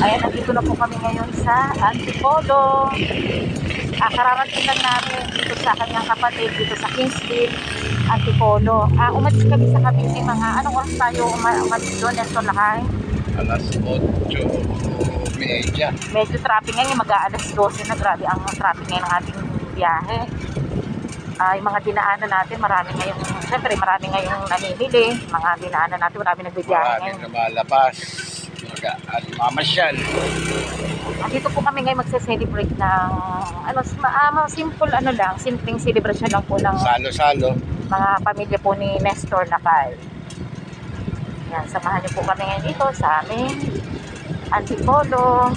Ayan, nandito na po kami ngayon sa Antipolo. Ah, kararating lang namin dito sa kanyang kapatid, dito sa Kingsville, Antipolo. Ah, umalis kami sa Cavite mga, anong oras tayo uma- umalis doon, Nestor Lakay? Alas 8.30. Medyo traffic ngayon, mag-aalas 12 na, grabe ang traffic ngayon ng ating biyahe. Ah, yung mga dinaanan natin, marami ngayong, syempre marami ngayong namimili, mga dinaanan natin, marami nagbibiyahe ngayon. lumalabas. Mga at mamasyal. Dito po kami ngayon magse-celebrate ng ano, mga simple ano lang, simpleng celebration lang po ng Salo-salo. mga pamilya po ni Nestor Lakay. Yan, samahan niyo po kami ngayon dito sa aming Antipolo.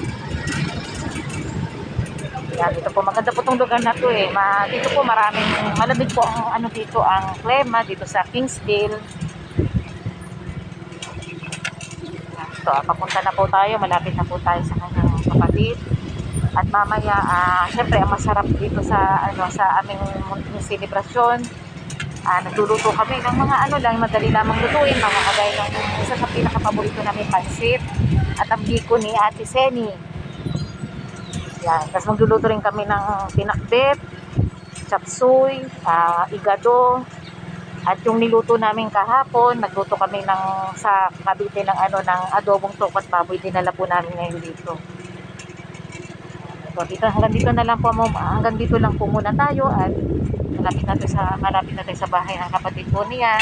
Yan, dito po maganda po itong lugar na to eh. Ma, dito po maraming, malamig po ang ano dito, ang klema dito sa Kingsville. Yan, So, ah, papunta na po tayo, malapit na po tayo sa kanyang kapatid. At mamaya, ah, syempre, ang masarap dito sa, ano, sa aming munting selebrasyon. Ah, nagluluto kami ng mga ano lang, madali lamang lutuin, mga kagaya ng isa sa pinakapaborito namin pansit at ang biko ni Ate Seni. Yan, tapos magluluto rin kami ng pinakbet, chapsuy, ah, igado, at yung niluto namin kahapon, nagluto kami ng sa Cavite ng ano ng adobong tokot baboy dinala po namin ngayon dito. So, dito hanggang dito na lang po mo hanggang dito lang po muna tayo at malapit na tayo sa malapit na tayo sa bahay ng kapatid po niya.